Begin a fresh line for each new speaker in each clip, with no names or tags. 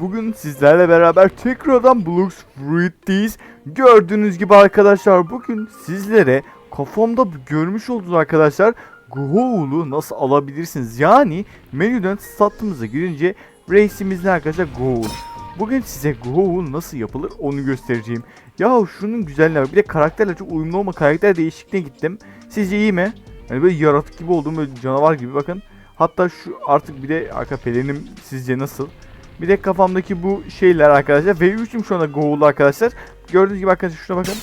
Bugün sizlerle beraber tekrardan Blocks Fruit'teyiz. Gördüğünüz gibi arkadaşlar bugün sizlere kafamda görmüş olduğunuz arkadaşlar Go'ulu nasıl alabilirsiniz? Yani menüden sattığımıza girince reisimizde arkadaşlar Go'ul. Bugün size Go'ul nasıl yapılır onu göstereceğim. Ya şunun güzelliğine bak. Bir de karakterle çok uyumlu olma karakter değişikliğine gittim. Sizce iyi mi? Yani böyle yaratık gibi oldum böyle canavar gibi bakın. Hatta şu artık bir de arka pelerim sizce nasıl? Bir de kafamdaki bu şeyler arkadaşlar. V3'üm şu anda Google'da arkadaşlar. Gördüğünüz gibi arkadaşlar şuna bakın.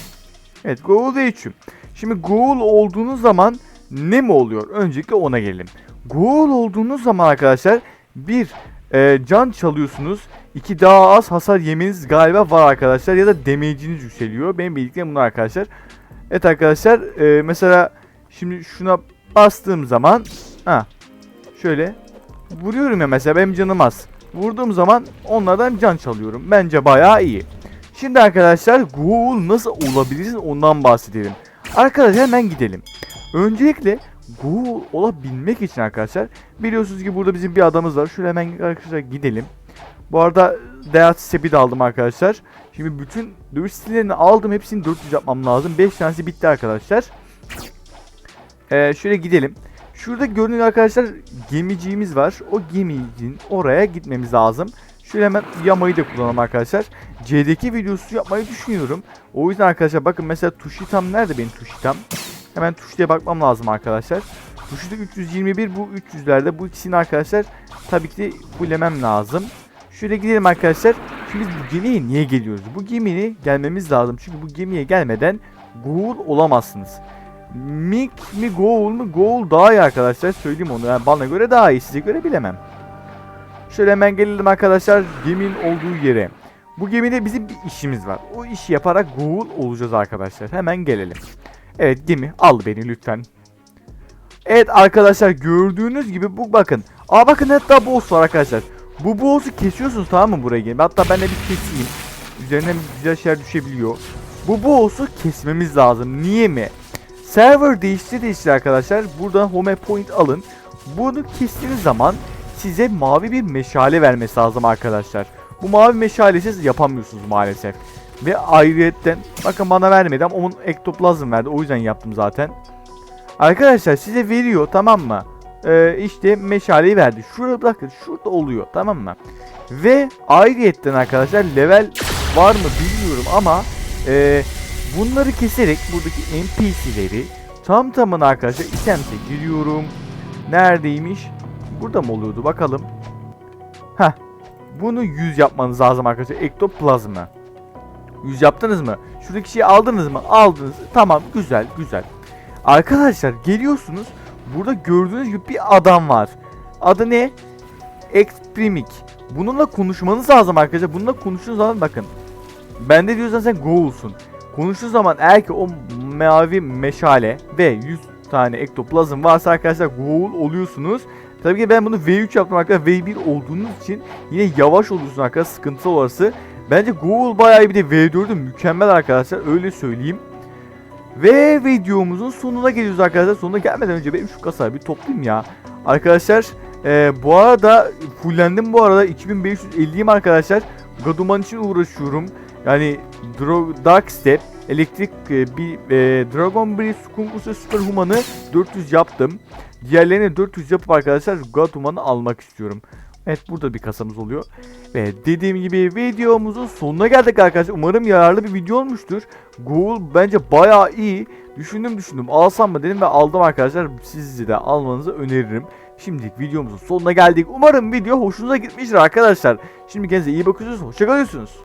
Evet Google V3'üm. Şimdi Google olduğunuz zaman ne mi oluyor? Öncelikle ona gelelim. Google olduğunuz zaman arkadaşlar bir e, can çalıyorsunuz. iki daha az hasar yemeniz galiba var arkadaşlar. Ya da damage'iniz yükseliyor. Benim bildiklerim bunlar arkadaşlar. Evet arkadaşlar e, mesela şimdi şuna bastığım zaman ha şöyle vuruyorum ya mesela benim canım az. Vurduğum zaman onlardan can çalıyorum. Bence bayağı iyi. Şimdi arkadaşlar Ghoul nasıl olabiliriz ondan bahsedelim. Arkadaşlar hemen gidelim. Öncelikle Ghoul olabilmek için arkadaşlar biliyorsunuz ki burada bizim bir adamız var. Şöyle hemen arkadaşlar gidelim. Bu arada Deat Step'i de aldım arkadaşlar. Şimdi bütün dövüş stillerini aldım. Hepsini 400 yapmam lazım. 5 tanesi bitti arkadaşlar. Ee, şöyle gidelim. Şurada gördüğünüz arkadaşlar gemiciğimiz var. O gemicin oraya gitmemiz lazım. Şöyle hemen yamayı da kullanalım arkadaşlar. C'deki videosu yapmayı düşünüyorum. O yüzden arkadaşlar bakın mesela tuşitam nerede benim tuşitam? Hemen tuşluya bakmam lazım arkadaşlar. Tuşita 321 bu 300'lerde. Bu ikisini arkadaşlar tabii ki de lazım. Şöyle gidelim arkadaşlar. Şimdi bu gemiye niye geliyoruz? Bu gemiye gelmemiz lazım. Çünkü bu gemiye gelmeden Ghoul olamazsınız. Mik mi Ghoul mu? Ghoul daha iyi arkadaşlar. Söyleyeyim onu. Yani bana göre daha iyi. Size göre bilemem. Şöyle hemen gelelim arkadaşlar geminin olduğu yere. Bu gemide bizim bir işimiz var. O işi yaparak Ghoul olacağız arkadaşlar. Hemen gelelim. Evet gemi al beni lütfen. Evet arkadaşlar gördüğünüz gibi bu bakın. Aa bakın hatta boss var arkadaşlar. Bu boss'u kesiyorsunuz tamam mı buraya gelin. Hatta ben de bir keseyim. Üzerine güzel şeyler düşebiliyor. Bu boss'u kesmemiz lazım. Niye mi? Server değişti değişti arkadaşlar. Buradan home point alın. Bunu kestiğiniz zaman size mavi bir meşale vermesi lazım arkadaşlar. Bu mavi meşalesiz yapamıyorsunuz maalesef. Ve ayrıyetten bakın bana vermedi ama onun ektoplazm verdi. O yüzden yaptım zaten. Arkadaşlar size veriyor tamam mı? Ee, işte meşaleyi verdi. Şurada bakın şurada oluyor tamam mı? Ve ayrıyetten arkadaşlar level var mı bilmiyorum ama e, bunları keserek buradaki NPC'leri tam tamına arkadaşlar itemse giriyorum. Neredeymiş? Burada mı oluyordu bakalım. Heh. Bunu 100 yapmanız lazım arkadaşlar. Ektoplazma. 100 yaptınız mı? Şuradaki şeyi aldınız mı? Aldınız. Tamam güzel güzel. Arkadaşlar geliyorsunuz. Burada gördüğünüz gibi bir adam var. Adı ne? Exprimik. Bununla konuşmanız lazım arkadaşlar. Bununla konuştuğunuz zaman bakın. Bende diyorsan sen Go'ulsun. Konuştuğu zaman eğer ki o mavi meşale ve 100 tane ektoplazm varsa arkadaşlar Go'ul oluyorsunuz. Tabii ki ben bunu V3 yaptım arkadaşlar. V1 olduğunuz için yine yavaş oluyorsunuz arkadaşlar. Sıkıntı orası. Bence Go'ul bayağı bir de V4'ü mükemmel arkadaşlar. Öyle söyleyeyim. Ve videomuzun sonuna geliyoruz arkadaşlar. Sonuna gelmeden önce benim şu kasayı bir toplayayım ya. Arkadaşlar e, bu arada fullendim bu arada 2550'yim arkadaşlar. Gaduman için uğraşıyorum. Yani Dro Dark Step, Elektrik e, bir e, Dragon Breath, Skunkus'u Superhuman'ı 400 yaptım. Diğerlerini 400 yapıp arkadaşlar Gaduman'ı almak istiyorum. Evet burada bir kasamız oluyor. Ve dediğim gibi videomuzun sonuna geldik arkadaşlar. Umarım yararlı bir video olmuştur. Google bence bayağı iyi. Düşündüm düşündüm alsam mı dedim ve aldım arkadaşlar. Sizi de almanızı öneririm. Şimdilik videomuzun sonuna geldik. Umarım video hoşunuza gitmiştir arkadaşlar. Şimdi kendinize iyi bakıyorsunuz. Hoşçakalıyorsunuz.